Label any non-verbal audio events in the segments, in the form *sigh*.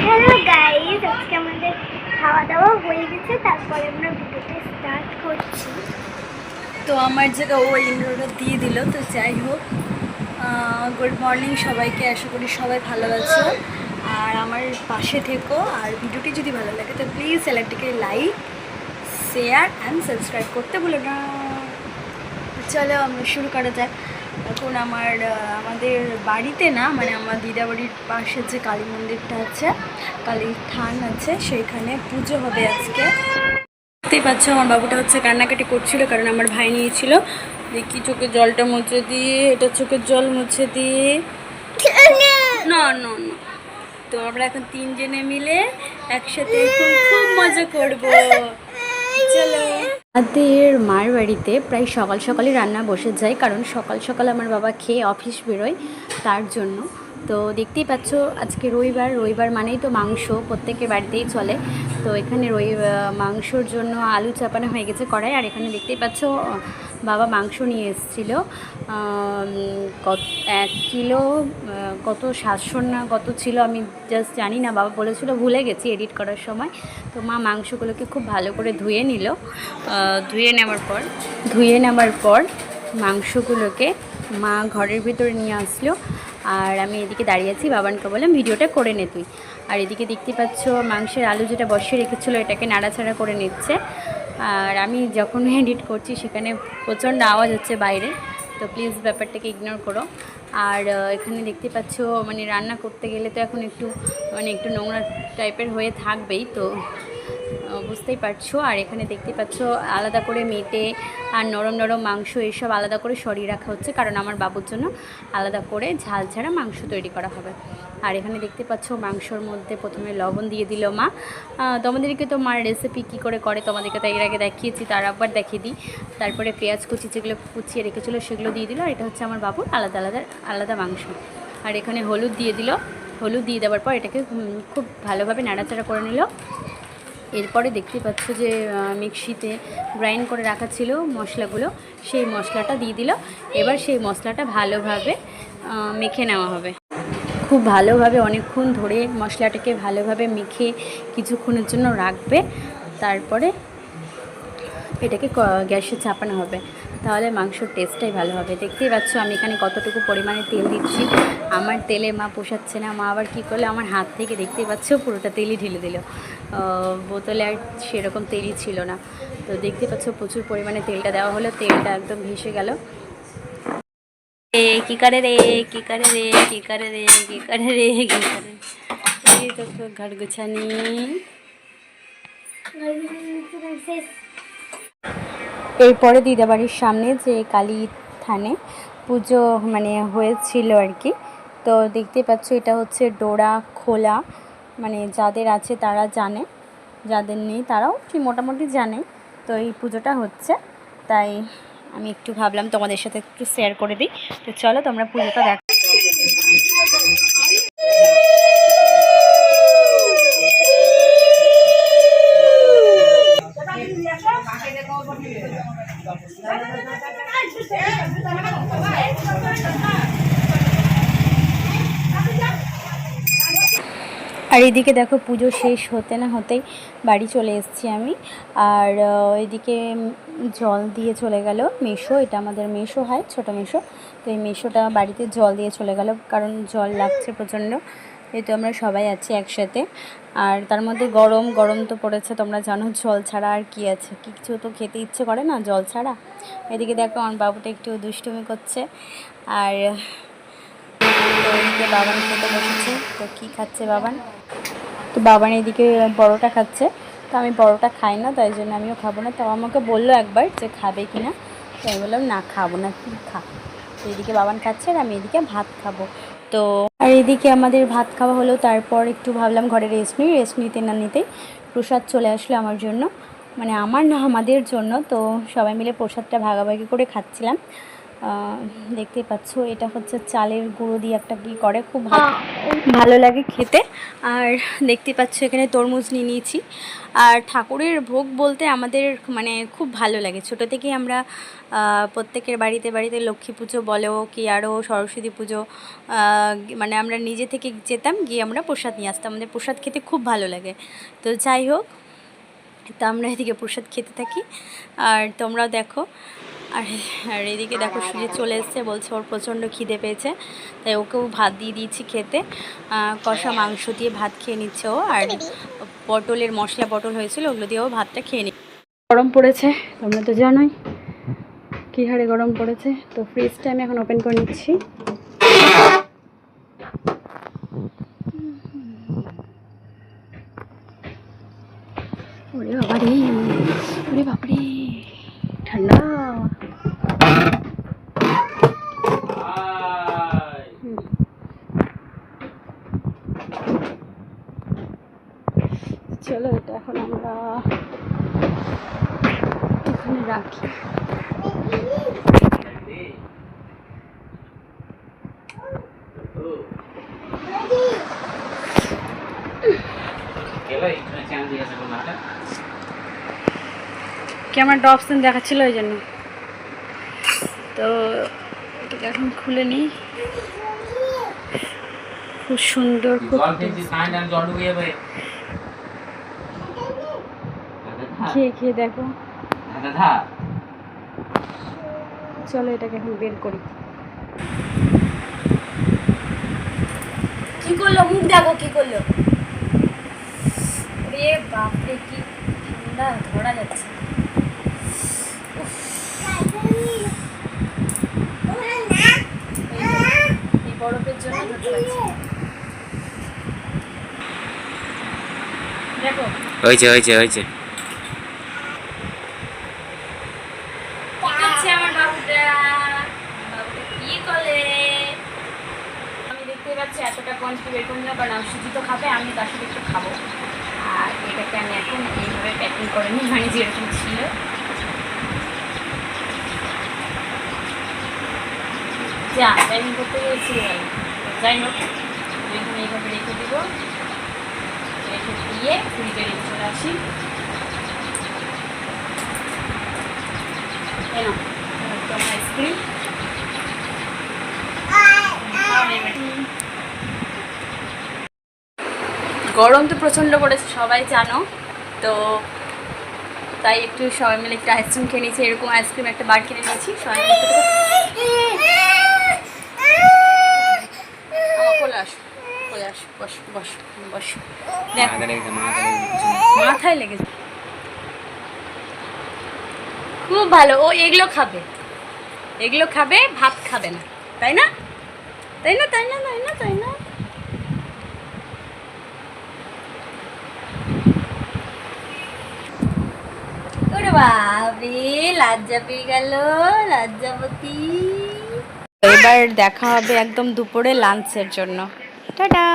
Hello guys আজকে আমাদের খাওয়া দাওয়া হয়ে গেছে, তারপরে আমরা ভিডিওটা স্টার্ট করছি। তো আমার জায়গা ও ইন্দ্রটা দিয়ে দিল, তো যাই হোক গুড মর্নিং সবাইকে, আশা করি সবাই ভালো আছো। আর আমার পাশে থেকো, আর ভিডিওটি যদি ভালো লাগে, তো প্লিজ চ্যানেলটিকে লাইক শেয়ার অ্যান্ড সাবস্ক্রাইব করতে ভুলো না। চলো, আমরা শুরু করা যাক। এখন আমার আমাদের বাড়িতে না মানে আমার দিদা বাড়ির পাশে যে কালী মন্দিরটা আছে, কালী থান আছে, সেইখানে পুজো হবে আজকে। দেখতেই পাচ্ছ, আমার বাবুটা হচ্ছে কান্নাকাটি করছিল, কারণ আমার ভাই নিয়েছিল। দেখি চোখের জলটা মুছে দিয়ে, এটা চোখের জল মুছে দিয়ে। তো আমরা এখন তিনজনে মিলে একসাথে খুব মজা করব। চলো। আমাদের মার বাড়িতে প্রায় সকাল সকালই রান্না বসে যায়, কারণ সকাল সকাল আমার বাবা খেয়ে অফিস বেরোয় তার জন্য। তো দেখতেই পাচ্ছ, আজকে রবিবার রবিবার মানেই তো মাংস প্রত্যেকের বাড়িতেই চলে। তো এখানে রবি মাংসর জন্য আলু চাপানো হয়ে গেছে কড়াই। আর এখানে দেখতেই পাচ্ছ বাবা মাংস নিয়ে এসেছিল। কত, এক কিলো কত সাতশো না কত ছিল আমি জাস্ট জানি না। বাবা বলেছিল, ভুলে গেছি এডিট করার সময়। তো মা মাংসগুলোকে খুব ভালো করে ধুয়ে নিল। ধুয়ে নেওয়ার পর, ধুয়ে নেওয়ার পর মাংসগুলোকে মা ঘরের ভিতরে নিয়ে আসলো। আর আমি এদিকে দাঁড়িয়ে আছি, বাবানকে বললাম, ভিডিওটা করে নে তুই। আর এদিকে দেখতে পাচ্ছ, মাংসের আলু যেটা বসিয়ে রেখেছিলো, এটাকে নাড়াচাড়া করে নিচ্ছে। আর আমি যখন *laughs* এডিট করছি, সেখানে প্রচণ্ড আওয়াজ হচ্ছে বাইরে। তো প্লিজ ব্যাপারটাকে ইগনোর করো। আর এখানে দেখতে পাচ্ছ মানে রান্না করতে গেলে তো এখন একটু মানে একটু নোংরা টাইপের হয়ে থাকবেই, তো বুঝতেই পারছ। আর এখানে দেখতে পাচ্ছ, আলাদা করে মেটে আর নরম নরম মাংস এইসব আলাদা করে সরিয়ে রাখা হচ্ছে, কারণ আমার বাবুর জন্য আলাদা করে ঝাল ছাড়া মাংস তৈরি করা হবে। আর এখানে দেখতে পাচ্ছ, মাংসর মধ্যে প্রথমে লবণ দিয়ে দিল মা। তোমাদেরকে তো মার রেসিপি কী করে করে তোমাদেরকে তো এর আগে দেখিয়েছি, তার আবার দেখিয়ে দিই। তারপরে পেঁয়াজ কুচি যেগুলো কুচিয়ে রেখেছিলো সেগুলো দিয়ে দিল, আর এটা হচ্ছে আমার বাবুর আলাদা আলাদা আলাদা মাংস। আর এখানে হলুদ দিয়ে দিল। হলুদ দিয়ে দেওয়ার পর এটাকে খুব ভালোভাবে নাড়াচাড়া করে নিল। এরপরে দেখতে পাচ্ছ যে মিক্সিতে গ্রাইন্ড করে রাখা ছিল মশলাগুলো, সেই মশলাটা দিয়ে দিল। এবার সেই মশলাটা ভালোভাবে মেখে নেওয়া হবে। খুব ভালোভাবে অনেকক্ষণ ধরে মশলাটাকে ভালোভাবে মেখে কিছুক্ষণের জন্য রাখবে। তারপরে এটাকে গ্যাসে চাপানো হবে। তাহলে মাংসর টেস্টটাই ভালো হবে। দেখতেই পাচ্ছ আমি এখানে কতটুকু পরিমাণে তেল দিচ্ছি। আমার তেলে মা পোষাচ্ছে না, মা আবার কী করল? আমার হাত থেকে দেখতেই পাচ্ছ পুরোটা তেলই ঢেলে দিল। বোতলে আর সেরকম তেলই ছিল না। তো দেখতে পাচ্ছ প্রচুর পরিমাণে তেলটা দেওয়া হলো, তেলটা একদম ভেসে গেল। কি করে রে? কি করে রে? কি করে রে? কি করে রে? কি করে গুছানি, শেষ। এরপরে দিদাবাড়ির সামনে যে কালী থানে পুজো মানে হয়েছিল আর কি। তো দেখতে পাচ্ছ এটা হচ্ছে ডোরা খোলা। মানে যাদের আছে তারা জানে, যাদের নেই তারাও মোটামুটি জানে। তো এই পুজোটা হচ্ছে, তাই আমি একটু ভাবলাম তোমাদের সাথে একটু শেয়ার করে দিই। তো চলো তোমরা পুজোটা দেখ। আর এদিকে দেখো পুজো শেষ হতে না হতেই বাড়ি চলে এসেছি আমি। আর এদিকে জল দিয়ে চলে গেল মেশো, এটা আমাদের মেশো হয়, ছোটো মেশো। তো এই মেশোটা বাড়িতে জল দিয়ে চলে গেল, কারণ জল লাগছে প্রচণ্ড। যেহেতু আমরা সবাই আছি একসাথে। আর তার মধ্যে গরম গরম তো পড়েছে, তোমরা জানো জল ছাড়া আর কি আছে? কিছু তো খেতে ইচ্ছে করে না জল ছাড়া? এদিকে দেখো, আমার বাবুটা একটু দুষ্টুমি করছে আর বাবান খেতে বসেছে। তো কী খাচ্ছে বাবান? তো বাবান এদিকে বড়টা খাচ্ছে। তো আমি বড়টা খাই না, তাই জন্য আমিও খাব না। তো আমাকে বলল একবার যে খাবে কি না তো আমি বললাম, না, খাব না, তুই খা। তো এদিকে বাবান খাচ্ছে আর আমি এদিকে ভাত খাব। তো আর এদিকে আমাদের ভাত খাওয়া হলো, তারপর একটু ভাবলাম ঘরে রেস্ট নিই রেস্ট নিতে না নিতে প্রসাদ চলে আসলো আমার জন্য। মানে আমার না, আমাদের জন্য, তো সবাই মিলে প্রসাদটা ভাগাভাগি করে খাচ্ছিলাম। দেখতে পাচ্ছ এটা হচ্ছে চালের গুঁড়ো দিয়ে একটা কি করে খুব ভালো ভালো লাগে খেতে। আর দেখতে পাচ্ছ এখানে তরমুজ নিয়ে নিয়েছি। আর ঠাকুরের ভোগ বলতে আমাদের মানে খুব ভালো লাগে। ছোটো থেকেই আমরা প্রত্যেকের বাড়িতে বাড়িতে লক্ষ্মী পুজো বলো কি আরও সরস্বতী পুজো মানে আমরা নিজে থেকে যেতাম গিয়ে আমরা প্রসাদ নিয়ে আসতাম। আমাদের প্রসাদ খেতে খুব ভালো লাগে। তো যাই হোক তো আমরা এদিকে প্রসাদ খেতে থাকি। আর তোমরাও দেখো আর আর এদিকে দেখো সুজি চলে এসছে, বলছে ওর প্রচণ্ড খিদে পেয়েছে। তাই ওকেও ভাত দিয়ে দিয়েছি খেতে। কষা মাংস দিয়ে ভাত খেয়ে নিচ্ছে ও। আর পটলের মশলা পটল হয়েছিল, ওগুলো দিয়েও ভাতটা খেয়ে নি গরম পড়েছে, তোমরা তো জানোই। কী হারে গরম পড়েছে। তো ফ্রিজটা আমি এখন ওপেন করে নিচ্ছি ওরে বাবা রে ওরে বাপরে ঠান্ডা হুম। চলো, এটা এখন আমরা এখানে রাখি। ক্যামেরাটা অপশন দেখাচ্ছিল ওই জন্য। তো এখন খুলে নিই। খুব সুন্দর, খুব খেয়ে খেয়ে দেখো। চলো এটাকে এখন বের করি। কি করল? মুখ দেখো কি করল? রে বাপরে কি ঠান্ডা ধরা যাচ্ছে। এই বরফের জন্য ধরতে পারছি। দেখো। হয়েছে হয়েছে হয়েছে করছে আমার বাবুটা বাবুটা কি করে আমি দেখতে পাচ্ছি কোয়ান্টিটি বের করে নিলাম কারণ সুজি তো খাবে আমি তার সাথে একটু খাব। আর এটাকে আমি এখন এইভাবে প্যাকিং করে নিই মানে যেরকম ছিল। যা প্যাকিং করতে গিয়ে ছিঁড়ে গেল যাই হোক এখানে এইভাবে রেখে দিব। রেখে দিয়ে ফ্রিজে রেখে চলে আসি। কেন আইসক্রিম গরম তো প্রচণ্ড পড়েছে সবাই জানো। তো তাই একটু সবাই মিলে একটু আইসক্রিম খেয়ে নিয়েছি এরকম আইসক্রিম একটা বার কিনে নিয়েছি সবাই মাথায় লেগেছে। খুব ভালো ও এগুলো খাবে। এগুলো খাবে ভাত খাবে না। তাই না? তাই না তাই না তাই না তাই না? বাপরে লজ্জা পেয়ে গেল লজ্জাপতি এবার দেখা হবে একদম দুপুরে লাঞ্চের জন্য। টাটা।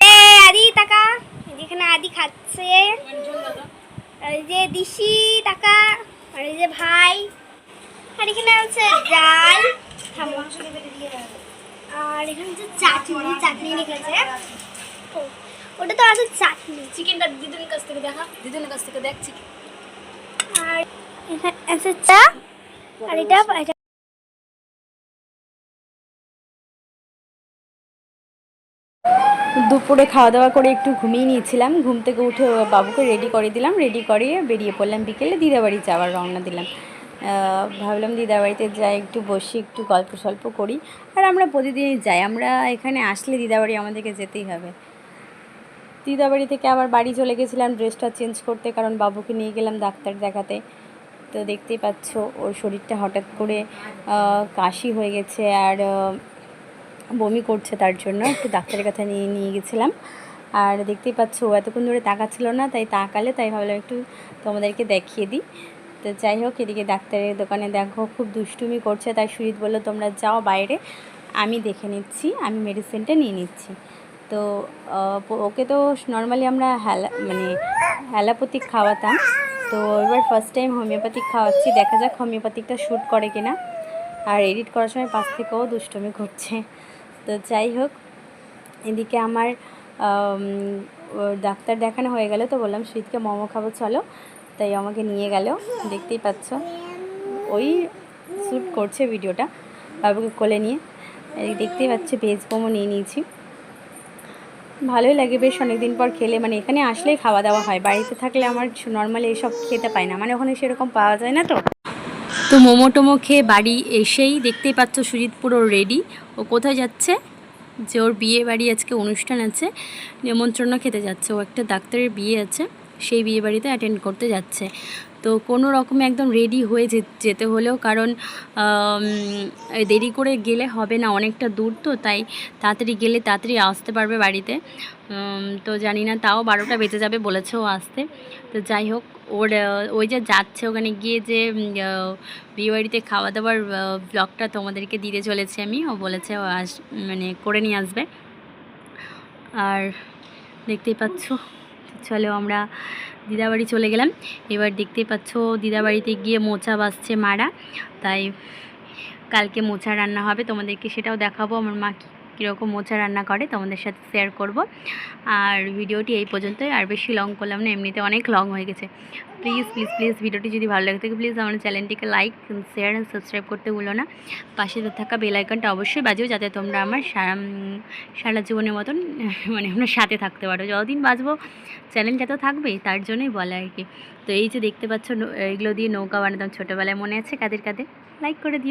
এ আদি টাকা। যেখানে আদি খাচ্ছে। আর যে দিশি টাকা। আর যে ভাই। আর এখানে আছে ডাল আর এখানে হচ্ছে চাটনি চাটনি লিখেছে। ওটা তো আছে চাটনি। চিকেনটা দিদুনের কাছ থেকে দেখা। দিদুনের কাছ থেকে দেখ চিকেন। দুপুরে খাওয়া দাওয়া করে একটু ঘুমিয়ে নিয়েছিলাম। ঘুম থেকে উঠে বাবুকে রেডি করে দিলাম। রেডি করিয়ে বেরিয়ে পড়লাম বিকেলে, দিদাবাড়ি যাওয়ার রওনা দিলাম। ভাবলাম দিদাবাড়িতে যাই, একটু বসি, একটু গল্প সল্প করি। আর আমরা প্রতিদিনই যাই। আমরা এখানে আসলে দিদাবাড়ি আমাদেরকে যেতেই হবে। দিদাবাড়ি থেকে আবার বাড়ি চলে গেছিলাম ড্রেসটা চেঞ্জ করতে, কারণ বাবুকে নিয়ে গেলাম ডাক্তার দেখাতে। তো দেখতেই পাচ্ছ, ওর শরীরটা হঠাৎ করে কাশি হয়ে গেছে আর বমি করছে তার জন্য। একটু ডাক্তারের কাছে নিয়ে নিয়ে গেছিলাম। আর দেখতেই পাচ্ছ, ও এতক্ষণ ধরে তাকাচ্ছিল না, তাই তাকালে, তাই ভাবলাম একটু তোমাদেরকে দেখিয়ে দিই। তো যাই হোক, এদিকে ডাক্তারের দোকানে দেখো, খুব দুষ্টুমি করছে। তাই সুজিত বলল, তোমরা যাও বাইরে, আমি দেখে নিচ্ছি, আমি মেডিসিনটা নিয়ে নিচ্ছি। তো ওকে তো নর্মালি আমরা হ্যালা মানে অ্যালোপ্যাথিক খাওয়াতাম। তো এবার ফার্স্ট টাইম হোমিওপ্যাথিক খাওয়াচ্ছি, দেখা যাক হোমিওপ্যাথিকটা শ্যুট করে কিনা। আর এডিট করার সময় পাশ থেকেও দুষ্টমি করছে তো যাই হোক, এদিকে আমার ডাক্তার দেখানো হয়ে গেল, তো বললাম শীতকে মোমো খাব, চলো। তাই আমাকে নিয়ে গেল, দেখতেই পাচ্ছ। ওই শ্যুট করছে ভিডিওটা বাবুকে কোলে নিয়ে। দেখতেই পাচ্ছি, ভেজ মোমো নিয়ে নিয়েছি। ভালোই লাগে বেশ অনেকদিন পর খেলে। মানে এখানে আসলেই খাওয়া দাওয়া হয়। বাড়িতে থাকলে আমার নর্মালি এসব খেতে পায় না। মানে ওখানে সেরকম পাওয়া যায় না তো। তো মোমো টোমো খেয়ে বাড়ি এসেই দেখতেই পাচ্ছ সুজিত পুরো রেডি ও কোথায় যাচ্ছে? যে ওর বিয়ে বাড়ি আজকে অনুষ্ঠান আছে নিমন্ত্রণ খেতে যাচ্ছে। ও একটা ডাক্তারের বিয়ে আছে, সেই বিয়ে বাড়িতে অ্যাটেন্ড করতে যাচ্ছে। তো কোনো রকমে একদম রেডি হয়ে যেতে হলেও কারণ দেরি করে গেলে হবে না, অনেকটা দূর তো, তাই তাড়াতাড়ি গেলে তাড়াতাড়ি আসতে পারবে বাড়িতে। তো জানি না, তাও বারোটা বেজে যাবে বলেছে ও আসতে। তো যাই হোক, ওর, ওই যে যাচ্ছে ওখানে গিয়ে যে বিয়েবাড়িতে খাওয়া দাওয়ার ব্লগটা তোমাদেরকে দিতে চলেছে আমি। ও বলেছে ও আস মানে করে নিয়ে আসবে। আর দেখতেই পাচ্ছ। চলো আমরা দিদাবাড়ি চলে গেলাম। এবার দেখতেই পাচ্ছ দিদাবাড়িতে গিয়ে মোচা বাসছে মারা। তাই কালকে মোচা রান্না হবে, তোমাদেরকে সেটাও দেখাবো। আমার মা কী- কীরকম মোচা রান্না করে তোমাদের সাথে শেয়ার করব। আর ভিডিওটি এই পর্যন্তই, আর বেশি লং করলাম না, এমনিতে অনেক লং হয়ে গেছে। প্লিজ প্লিজ প্লিজ ভিডিওটি যদি ভালো লাগে থাকে প্লিজ আমার চ্যানেলটিকে লাইক শেয়ার অ্যান্ড সাবস্ক্রাইব করতে ভুলো না। পাশে থাকা বেল আইকনটা অবশ্যই বাজিও, যাতে তোমরা আমার সারা জীবনের মতন মানে আমরা সাথে থাকতে পারো। যতদিন বাঁচবো চ্যানেলটা তো থাকবেই তার জন্যই বলা আর কি। তো এই যে দেখতে পাচ্ছ, এগুলো দিয়ে নৌকা বানাতাম ছোটোবেলায়, মনে আছে কাদের কাদের? লাইক করে দিও।